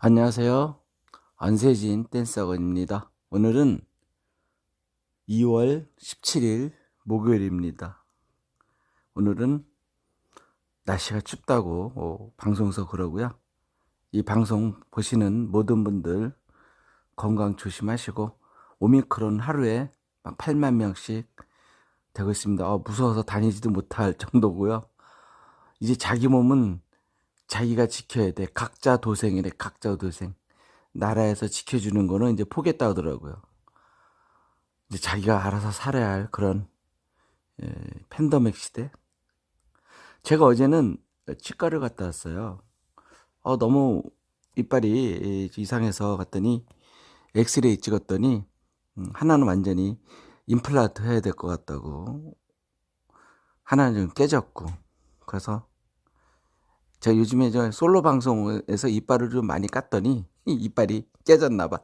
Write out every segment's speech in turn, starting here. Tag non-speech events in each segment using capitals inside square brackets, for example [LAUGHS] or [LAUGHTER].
안녕하세요. 안세진 댄서건입니다. 오늘은 2월 17일 목요일입니다. 오늘은 날씨가 춥다고 어, 방송서 그러고요. 이 방송 보시는 모든 분들 건강 조심하시고 오미크론 하루에 막 8만 명씩 되고 있습니다. 어, 무서워서 다니지도 못할 정도고요. 이제 자기 몸은 자기가 지켜야 돼. 각자 도생이래. 각자 도생. 나라에서 지켜주는 거는 이제 포기했다 하더라고요. 이제 자기가 알아서 살아야 할 그런 예, 팬데믹 시대. 제가 어제는 치과를 갔다 왔어요. 어, 너무 이빨이 이상해서 갔더니 엑스레이 찍었더니 음, 하나는 완전히 임플란트 해야 될 것 같다고 하나는 좀 깨졌고 그래서 제가 요즘에 저 솔로 방송에서 이빨을 좀 많이 깠더니 이 [LAUGHS] 이빨이 깨졌나 봐.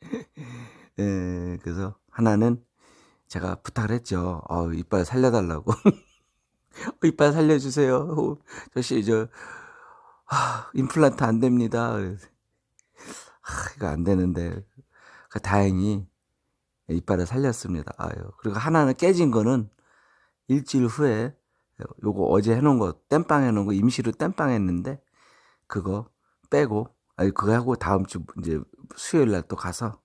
[LAUGHS] 예, 그래서 하나는 제가 부탁을 했죠. 어, 이빨 살려달라고. [LAUGHS] 어, 이빨 살려주세요. 어, 저씨 저 아, 임플란트 안 됩니다. 그래서, 아, 이거 안 되는데 그 다행히 이빨을 살렸습니다. 아유, 그리고 하나는 깨진 거는 일주일 후에 요거 어제 해놓은 거 땜빵 해놓은 거 임시로 땜빵 했는데 그거 빼고 아니 그거 하고 다음 주 이제 수요일 날 또 가서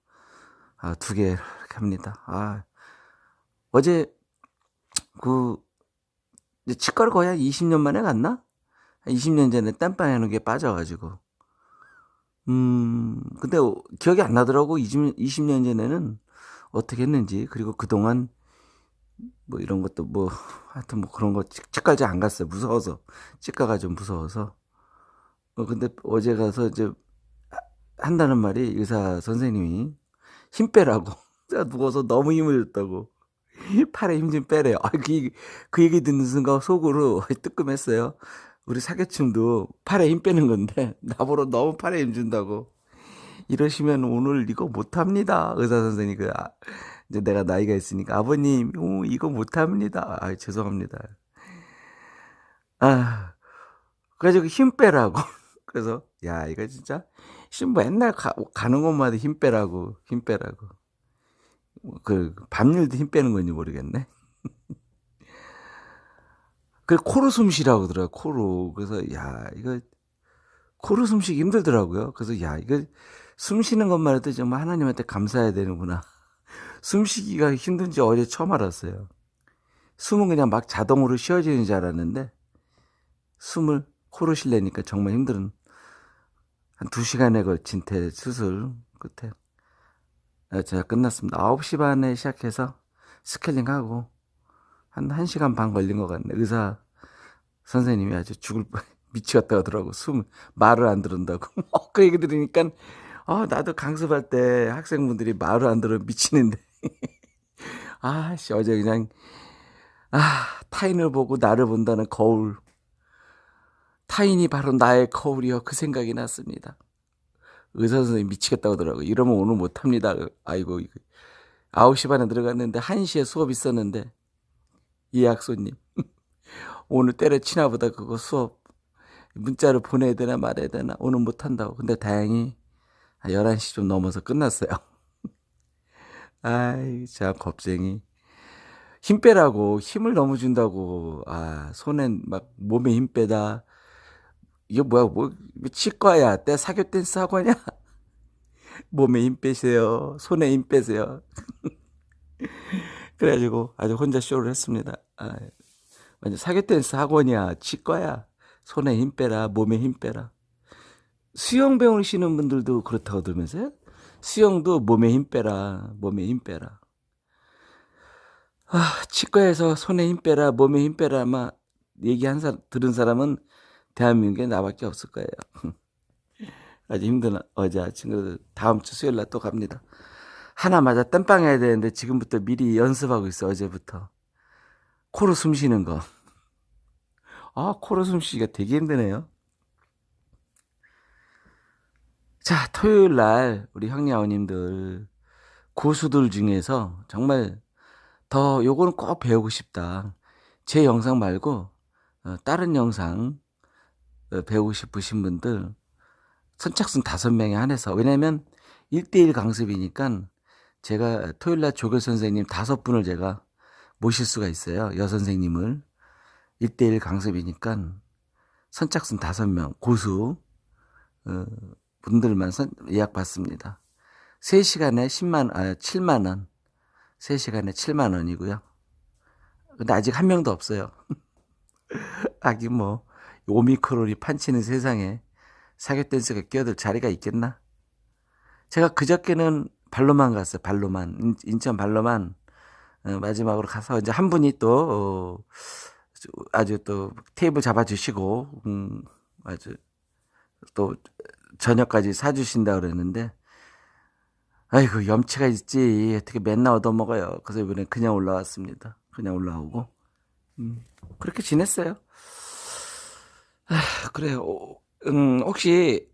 아, 두 개 이렇게 합니다. 아 어제 그 이제 치과를 거의 한 20년 만에 갔나? 20년 전에 땜빵 해놓은 게 빠져가지고 음 근데 기억이 안 나더라고 20, 20년 전에는 어떻게 했는지 그리고 그동안 뭐 이런 것도 뭐 [LAUGHS] 하여튼 뭐 그런 거 치과까지 안 갔어요. 무서워서 치과가 좀 무서워서. 어 근데 어제 가서 이제 한다는 말이 의사 선생님이 힘 빼라고. [LAUGHS] 제가 누워서 너무 힘을 줬다고. [LAUGHS] 팔에 힘 좀 빼래요. 아, 그, 그 얘기 듣는 순간 속으로 뜨끔했어요. 우리 사계충도 팔에 힘 빼는 건데 나보러 너무 팔에 힘 준다고. 이러시면 오늘 이거 못합니다. 의사 선생님 그 아, 이제 내가 나이가 있으니까 아버님 오, 이거 못합니다. 아 죄송합니다. 아 그래가지고 힘 빼라고. [LAUGHS] 그래서 야 이거 진짜 신부 맨날 가, 가는 곳마다 힘 빼라고 힘 빼라고. 그 밤일도 힘 빼는 건지 모르겠네. [LAUGHS] 그 코로 숨 쉬라고 그러더라고 코로. 그래서 야 이거 코로 숨 쉬기 힘들더라고요. 그래서 야 이거 숨 쉬는 것만 해도 정말 하나님한테 감사해야 되는구나. 숨 쉬기가 힘든지 어제 처음 알았어요. 숨은 그냥 막 자동으로 쉬어지는 줄 알았는데 숨을 코로 쉬려니까 정말 힘든 한두 시간에 걸친 대 수술 끝에 제가 끝났습니다. 9시 반에 시작해서 스케일링하고 한 1시간 반 걸린 것 같네. 의사 선생님이 아주 죽을 [LAUGHS] 미치겠다 하더라고. 숨 말을 안 들은다고. [LAUGHS] 그 얘기 들으니까 아, 나도 강습할 때 학생분들이 말을 안 들어 미치는데. [LAUGHS] 아, 씨, 어제 그냥, 아, 타인을 보고 나를 본다는 거울. 타인이 바로 나의 거울이여. 그 생각이 났습니다. 의사 선생님 미치겠다고 하더라고. 이러면 오늘 못합니다. 아이고, 9시 반에 들어갔는데 1시에 수업 있었는데, 예약 손님. [LAUGHS] 오늘 때려치나 보다 그거 수업. 문자를 보내야 되나 말아야 되나. 오늘 못한다고. 근데 다행히 11시 좀 넘어서 끝났어요. 아이, 참, 겁쟁이. 힘 빼라고, 힘을 너무 준다고, 아, 손엔 막 몸에 힘 빼다. 이게 뭐야, 뭐, 치과야, 때 사교 댄스 학원이야? [LAUGHS] 몸에 힘 빼세요. 손에 힘 빼세요. [LAUGHS] 그래가지고 아주 혼자 쇼를 했습니다. 아, 완전 사교 댄스 학원이야, 치과야. 손에 힘 빼라, 몸에 힘 빼라. 수영 배우시는 분들도 그렇다고 들으면서요? 수영도 몸에 힘 빼라, 몸에 힘 빼라. 아, 치과에서 손에 힘 빼라, 몸에 힘 빼라, 아마 얘기한 사람, 들은 사람은 대한민국에 나밖에 없을 거예요. [LAUGHS] 아주 힘든 어제 친구들 다음 주 수요일 날 또 갑니다. 하나 맞아 땜빵 해야 되는데 지금부터 미리 연습하고 있어 어제부터. 코로 숨 쉬는 거. 아, 코로 숨 쉬기가 되게 힘드네요. 자, 토요일 날 우리 형님 아버님들 고수들 중에서 정말 더 요거는 꼭 배우고 싶다. 제 영상 말고 어, 다른 영상 어, 배우고 싶으신 분들 선착순 다섯 명에 한해서 왜냐면 1대1 강습이니까 제가 토요일 날 조교 선생님 다섯 분을 제가 모실 수가 있어요. 여 선생님을 1대1 강습이니까 선착순 다섯 명 고수 어, 분들만 선, 예약 받습니다. 3시간에 10만 아 7만 원. 3시간에 7만 원이고요. 근데 아직 한 명도 없어요. [LAUGHS] 하긴 뭐 오미크론이 판치는 세상에 사교 댄스가 끼어들 자리가 있겠나? 제가 그저께는 발로만 갔어요. 발로만 인- 인천 발로만 어, 마지막으로 가서 이제 한 분이 또 어, 아주 또 테이블 잡아주시고 음, 아주 또 저녁까지 사주신다 그랬는데 아이고 염치가 있지 어떻게 맨날 얻어먹어요. 그래서 이번에 그냥 올라왔습니다. 그냥 올라오고 음, 그렇게 지냈어요. 아, 그래요. 어, 음, 혹시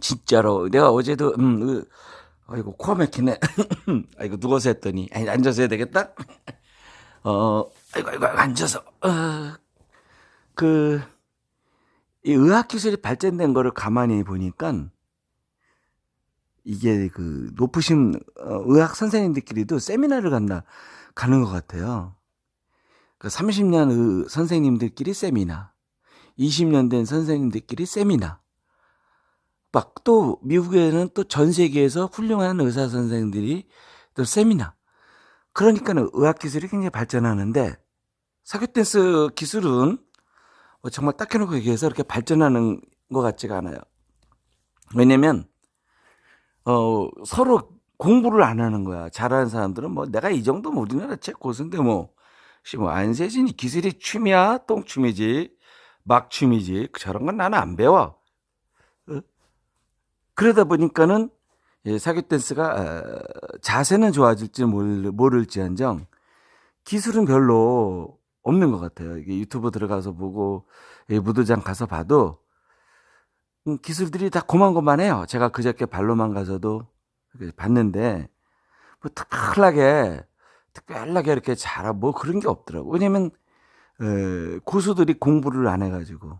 진짜로 내가 어제도 음, 으, 아이고 코가 막히네. [COUGHS] 아이고 누워서 했더니 아니 앉아서 해야 되겠다. [COUGHS] 어, 아이고 아이고 앉아서 어, 그 이 의학 기술이 발전된 거를 가만히 보니까 이게 그 높으신 어, 의학 선생님들끼리도 세미나를 간다 가는 것 같아요. 그 30년 의 선생님들끼리 세미나, 20년 된 선생님들끼리 세미나. 막 또 미국에는 또 전 세계에서 훌륭한 의사 선생들이 또 세미나. 그러니까는 의학 기술이 굉장히 발전하는데 사교 댄스 기술은 뭐 정말 딱 해놓고 얘기해서 이렇게 발전하는 것 같지가 않아요. 왜냐면 어 서로 공부를 안 하는 거야. 잘하는 사람들은 뭐 내가 이 정도면 우리나라 최고수인데 뭐, 씨, 뭐 안세진이 기술이 춤이야 똥춤이지 막춤이지 저런 건 나는 안 배워. 어? 그러다 보니까는 예, 사교 댄스가 어, 자세는 좋아질지 모를, 모를지언정 기술은 별로 없는 것 같아요. 이게 유튜브 들어가서 보고 예, 무도장 가서 봐도 음, 기술들이 다 고만고만해요. 제가 그저께 발로만 가서도 봤는데 뭐 특별하게 특별하게 이렇게 잘하 뭐 그런 게 없더라고. 왜냐면 에, 고수들이 공부를 안 해가지고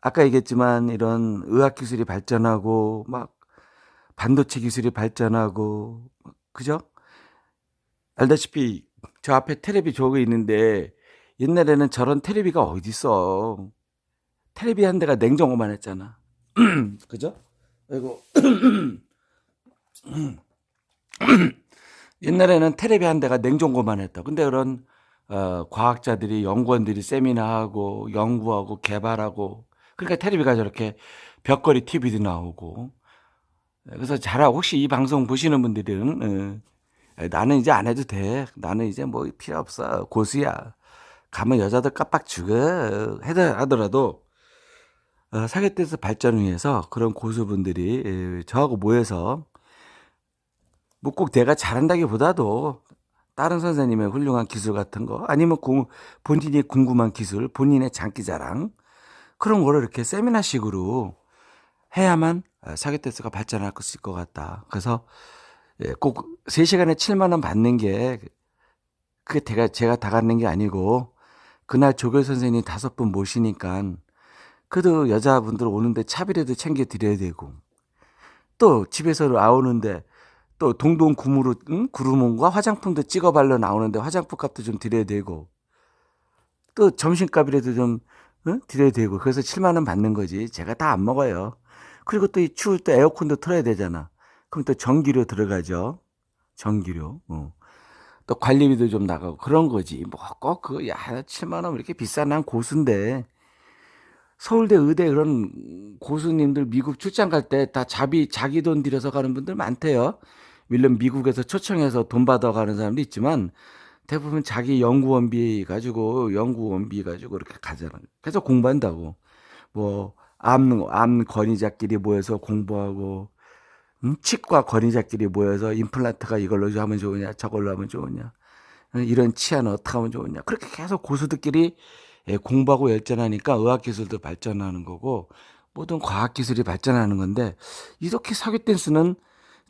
아까 얘기했지만 이런 의학 기술이 발전하고 막 반도체 기술이 발전하고 그죠? 알다시피 저 앞에 테레비 저거 있는데 옛날에는 저런 테레비가 어디 있어? 테레비 한 대가 냉장고만 했잖아. [CLEARS THROAT] 그죠? 아이고. [CLEARS THROAT] 옛날에는 테레비 한 대가 냉장고만 했다. 근데 그런 어, 과학자들이 연구원들이 세미나하고 연구하고 개발하고 그러니까 테레비가 저렇게 벽걸이 TV도 나오고 그래서 잘하고 혹시 이 방송 보시는 분들은 어, 나는 이제 안 해도 돼. 나는 이제 뭐 필요 없어. 고수야. 가면 여자들 깜빡 죽어. 하더라도 어, 사계대에서 발전을 위해서 그런 고수분들이 에, 저하고 모여서 뭐 꼭 내가 잘한다기보다도 다른 선생님의 훌륭한 기술 같은 거 아니면 공- 본인이 궁금한 기술, 본인의 장기자랑 그런 거를 이렇게 세미나식으로 해야만 어, 사계댄스가 발전할 수 있을 것 같다. 그래서 예, 꼭 3시간에 7만 원 받는 게 그게 제가, 제가 다 갖는 게 아니고 그날 조교 선생님 다섯 분 모시니까 그래도 여자분들 오는데 차비라도 챙겨 드려야 되고. 또 집에서 아오는데 또 동동 구무로 응? 구루몬과 화장품도 찍어 발라 나오는데 화장품 값도 좀 드려야 되고. 또 점심값이라도 좀 응? 드려야 되고. 그래서 7만 원 받는 거지. 제가 다 안 먹어요. 그리고 또 이 추울 때 에어컨도 틀어야 되잖아. 그럼 또 전기료 들어가죠. 전기료. 어. 또 관리비도 좀 나가고 그런 거지 뭐 꼭 그 야 7만 원 이렇게 비싼 난 고수인데 서울대 의대 그런 고수님들 미국 출장 갈 때 다 자비 자기 돈 들여서 가는 분들 많대요. 물론 미국에서 초청해서 돈 받아 가는 사람도 있지만 대부분 자기 연구원비 가지고 연구원비 가지고 이렇게 가잖아. 그래서 공부한다고. 뭐 암 암 권위자끼리 모여서 공부하고 음, 치과 권위자끼리 모여서 임플란트가 이걸로 하면 좋으냐 저걸로 하면 좋으냐 어, 이런 치아는 어떻게 하면 좋으냐. 그렇게 계속 고수들끼리 예, 공부하고 열전하니까 의학기술도 발전하는 거고 모든 과학기술이 발전하는 건데 이렇게 사교 댄스는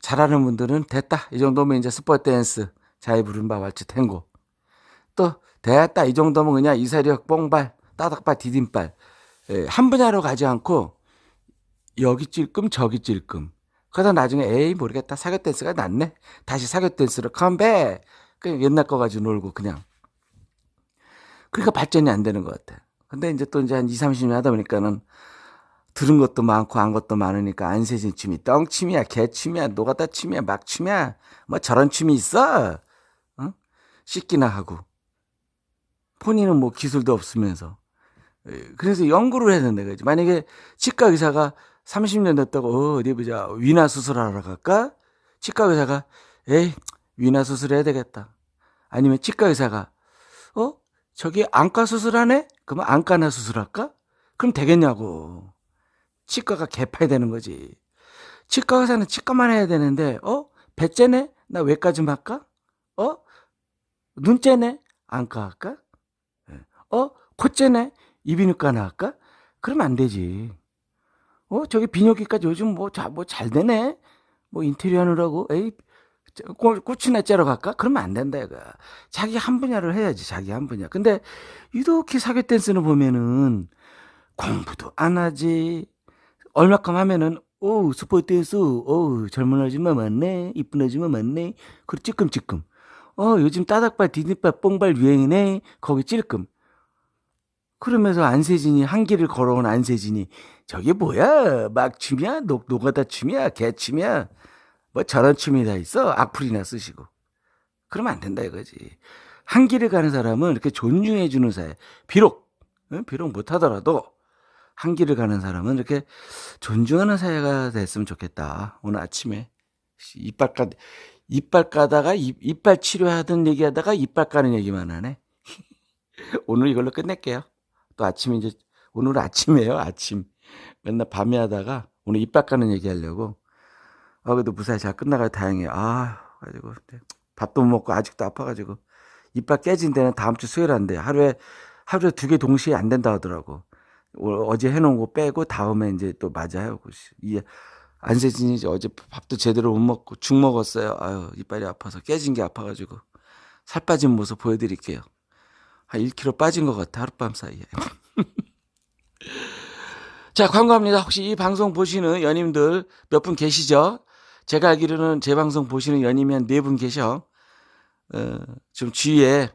잘하는 분들은 됐다. 이 정도면 이제 스포 댄스 자유 부른바 왈츠 탱고. 또 됐다. 이 정도면 그냥 이사력 뽕발 따닥발 디딤발. 예, 한 분야로 가지 않고 여기 찔끔 저기 찔끔. 그러다 나중에 에이 모르겠다 사교 댄스가 낫네. 다시 사교 댄스로 컴백. 그냥 옛날 거 가지고 놀고 그냥. 그러니까 발전이 안 되는 것 같아. 근데 이제 또 이제 한 2, 30년 하다 보니까는 들은 것도 많고 안 것도 많으니까 안 세진 춤이 떵춤이야 개춤이야 노가다 춤이야 막춤이야 뭐 저런 춤이 있어 어? 씻기나 하고 본인은 뭐 기술도 없으면서 에, 그래서 연구를 해야 된다 그지 만약에 치과 의사가 30년 됐다고 어, 어디 보자 위나 수술하러 갈까 치과 의사가 에이 위나 수술해야 되겠다 아니면 치과 의사가 어 저기 안과 수술하네 그러면 안과나 수술할까 그럼 되겠냐고 치과가 개파되는 거지. 치과 의사는 치과만 해야 되는데, 어? 배째네? 나 외과 좀 할까? 어? 눈째네? 안과 할까? 예. 어? 코째네? 이비인후과나 할까? 그러면 안 되지. 어? 저기 비뇨기까지 요즘 뭐, 자, 뭐 잘 되네? 뭐 인테리어 하느라고, 에이, 저, 꽃, 꽃이나 째러 갈까? 그러면 안 된다, 이거. 자기 한 분야를 해야지, 자기 한 분야. 근데, 이렇게 사교 댄스는 보면은, 공부도 안 하지, 얼마큼 하면은 오 스포츠 댄스 오 젊은 아줌마 맞네 이쁜 아줌마 맞네 그리고 찔끔찔끔 어 요즘 따닥발 디딤발 뽕발 유행이네 거기 찔끔 그러면서 안세진이 한길을 걸어온 안세진이 저게 뭐야 막춤이야 녹, 노가다 춤이야 개춤이야 뭐 저런 춤이 다 있어 악플이나 쓰시고 그러면 안 된다 이거지 한 길을 가는 사람은 이렇게 존중해 주는 사회 비록 응? 비록 못하더라도 한 길을 가는 사람은 이렇게 존중하는 사회가 됐으면 좋겠다. 오늘 아침에 씨, 이빨 까 이빨 까다가 입, 이빨 치료하던 얘기하다가 이빨 까는 얘기만 하네. [LAUGHS] 오늘 이걸로 끝낼게요. 또 아침에 이제 오늘 아침이에요. 아침. 맨날 밤에 하다가 오늘 이빨 까는 얘기 하려고. 아 그래도 무사히 잘 끝나가 다행이에요. 아 가지고 밥도 못 먹고 아직도 아파가지고 이빨 깨진 데는 다음 주 수요일 한대. 하루에 하루에 두 개 동시에 안 된다 하더라고. 어, 어제 해놓은 거 빼고 다음에 이제 또 맞아요. 이 안세진이 어제 밥도 제대로 못 먹고 죽 먹었어요. 아유 이빨이 아파서 깨진 게 아파가지고 살 빠진 모습 보여드릴게요. 한 1kg 빠진 것 같아 하룻밤 사이에. [LAUGHS] 자 광고합니다. 혹시 이 방송 보시는 연인들 몇 분 계시죠? 제가 알기로는 제 방송 보시는 연인이 한 네 분 계셔. 어, 좀 주위에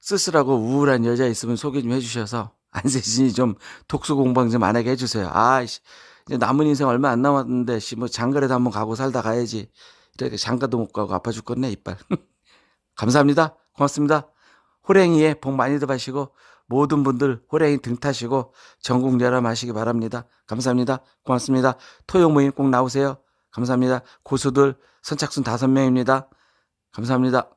쓸쓸하고 우울한 여자 있으면 소개 좀 해주셔서 안세진이 좀 독서 공방 좀 안 하게 해주세요. 아, 이제 남은 인생 얼마 안 남았는데, 씨, 뭐 장가라도 한번 가고 살다 가야지. 이렇게 장가도 못 가고 아파 죽겠네, 이빨. [LAUGHS] 감사합니다. 고맙습니다. 호랭이에 복 많이들 하시고, 모든 분들 호랭이 등 타시고, 전국 열람 하시기 바랍니다. 감사합니다. 고맙습니다. 토요 모임 꼭 나오세요. 감사합니다. 고수들 선착순 다섯 명입니다. 감사합니다.